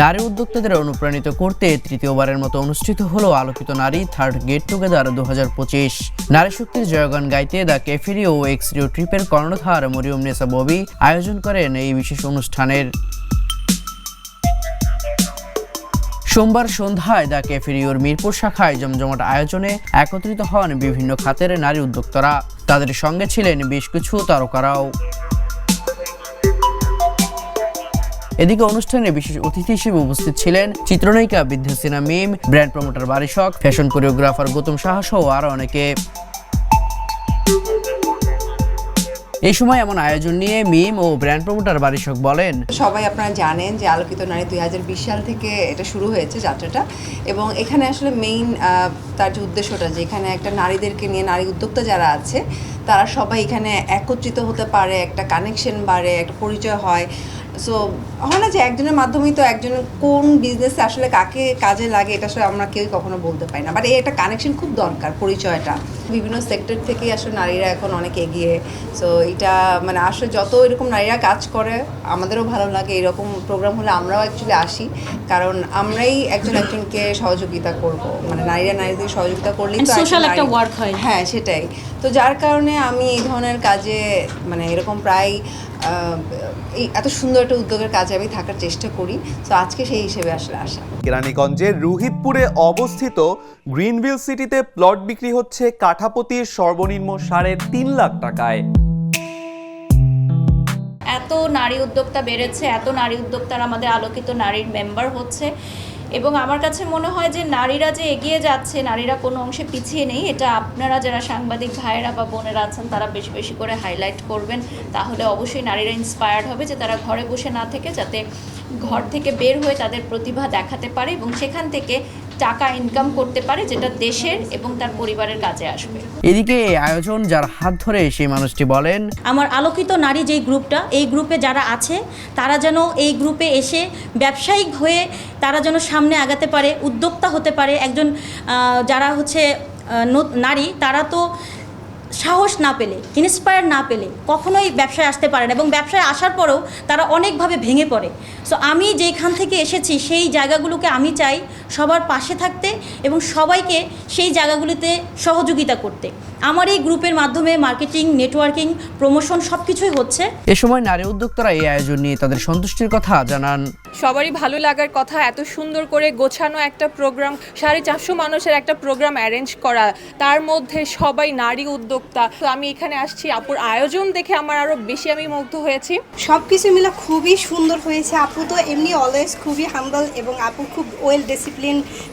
নারী উদ্যোক্তাদের অনুপ্রাণিত করতে তৃতীয়বারের মতো অনুষ্ঠিত হলো আলোকিত নারী থার্ড গেট টুগেদার দু হাজার পঁচিশ। নারী শক্তির জয়গান গাইতে দ্য ক্যাফেরি ও এক্সরিও ট্রিপের কর্ণধার মরিয়ম নেসা ববি আয়োজন করেন এই বিশেষ অনুষ্ঠানের। সোমবার সন্ধ্যায় দ্য ক্যাফেরিওর মিরপুর শাখায় জমজমাট আয়োজনে একত্রিত হন বিভিন্ন খাতের নারী উদ্যোক্তারা। তাদের সঙ্গে ছিলেন বেশ কিছু তারকারাও। এদিকে অনুষ্ঠানে বিশেষ অতিথি হিসেবে উপস্থিত ছিলেন চিত্রনায়িকা বিদ্যাসিনা মিম, ব্র্যান্ড প্রমোটার বারিশক, ফ্যাশন কোরিওগ্রাফার গৌতম সাহা সহ আরও অনেকে। এই সময় এমন আয়োজন নিয়ে মিম ও ব্র্যান্ড প্রমোটার বারিশক বলেন, সবাই আপনারা জানেন যে আলোকিত নারী দুই হাজার বিশ সাল থেকে এটা শুরু হয়েছে যাত্রাটা এবং এখানে আসলে মেইন তার যে উদ্দেশ্যটা যে এখানে একটা নারীদেরকে নিয়ে নারী উদ্যোক্তা যারা আছে, তারা সবাই এখানে একত্রিত হতে পারে, একটা কানেকশন বাড়ে, একটা পরিচয় হয়। সো হয় না যে একজনের মাধ্যমেই তো একজনের কোন বিজনেসে আসলে কাকে কাজে লাগে এটা আসলে আমরা কেউই কখনো বলতে পারি না। বাট এই একটা কানেকশন খুব দরকার পরিচয়টা। বিভিন্ন সেক্টর থেকেই আসলে নারীরা এখন অনেক এগিয়ে। সো এটা মানে আসলে যত এরকম নারীরা কাজ করে আমাদেরও ভালো লাগে। এরকম প্রোগ্রাম হলে আমরাও অ্যাকচুয়ালি আসি। কারণ আমরাই একজন একজনকে সহযোগিতা করব। মানে নারীরা নারীদের সহযোগিতা করলেই তো একটা হয়। হ্যাঁ সেটাই। তো যার কারণে আমি এই ধরনের কাজে মানে এরকম প্রায় এই এত সুন্দর একটা উদ্যোগের কাজে আমি থাকার চেষ্টা করি। তো আজকে সেই হিসেবে আসলে আসা। কেরানীগঞ্জের রুহিতপুরে অবস্থিত গ্রিনভিল সিটিতে প্লট বিক্রি হচ্ছে কাঠাপতির সর্বনিম্ন সাড়ে তিন লাখ টাকায়। এত নারী উদ্যোক্তা বেড়েছে এত নারী উদ্যোক্তার আমাদের আলোকিত নারীর মেম্বার হচ্ছে। এবং আমার কাছে মনে হয় যে নারীরা যে এগিয়ে যাচ্ছে, নারীরা কোনো অংশে পিছিয়ে নেই, এটা আপনারা যারা সাংবাদিক ভাইয়েরা বা বোনেরা আছেন, তারা বেশি বেশি করে হাইলাইট করবেন। তাহলে অবশ্যই নারীরা ইন্সপায়ার্ড হবে যে তারা ঘরে বসে না থেকে যাতে ঘর থেকে বের হয়ে তাদের প্রতিভা দেখাতে পারে এবং সেখান থেকে টাকা ইনকাম করতে পারে যেটা দেশের এবং তার পরিবারের কাজে আসবে। এদিকে এই আয়োজন যার হাত ধরে সেই মানুষটি বলেন আমার আলোকিত নারী যেই গ্রুপটা এই গ্রুপে যারা আছে তারা যেন এই গ্রুপে এসে ব্যবসায়িক হয়ে তারা যেন সামনে আগাতে পারে উদ্যোক্তা হতে পারে। একজন যারা হচ্ছে নারী তারা তো সাহস না পেলে ইন্সপায়ার না পেলে কখনোই ব্যবসায় আসতে পারে না এবং ব্যবসায় আসার পরেও তারা অনেকভাবে ভেঙে পড়ে। সো আমি যেখান থেকে এসেছি, সেই জায়গাগুলোকে আমি চাই সবার পাশে থাকতে এবং সবাইকে সেই জায়গাগুলিতে সহযোগিতা করতে। আমার এই গ্রুপের মাধ্যমে মার্কেটিং নেটওয়ার্কিং প্রমোশন সব কিছুই হচ্ছে। এ সময় নারী উদ্যোক্তারা এই আয়োজন নিয়ে তাদের সন্তুষ্টির কথা জানান। সবারই ভালো লাগার কথা এত সুন্দর করে গোছানো একটা প্রোগ্রাম সাড়ে চারশো মানুষের একটা প্রোগ্রাম অ্যারেঞ্জ করা তার মধ্যে সবাই নারী উদ্যোক্তা। তো আমি এখানে আসছি আপুর আয়োজন দেখে আমার আরও বেশি আমি মুগ্ধ হয়েছি। সব কিছু মিলে খুবই সুন্দর হয়েছে। আপু তো এমনি অলওয়েজ খুবই হাম্বল এবং আপু খুব ওয়েল ডিসিপ্লিন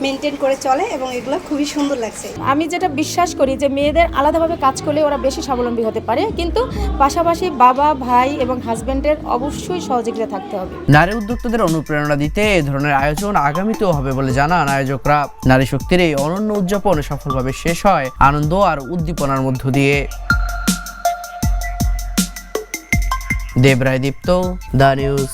মেনটেন করে চলে এবং এগুলো খুবই সুন্দর লাগছে। আমি যেটা বিশ্বাস করি যে মেয়েদের আলাদাভাবে কাজ করলে ওরা বেশি স্বাবলম্বী হতে পারে কিন্তু পাশাপাশি বাবা ভাই এবং হাজব্যান্ডের অবশ্যই সহযোগিতা থাকতে হবে। নারী উদ্যোক্তাদের অনুপ্রেরণা দিতে এ ধরনের আয়োজন আগামীতেও হবে বলে জানান আয়োজকরা। নারী শক্তির এই অনন্য উদযাপন সফলভাবে শেষ হয় আনন্দ আর উদ্দীপনার মধ্য দিয়ে। Debroy Deepto the news.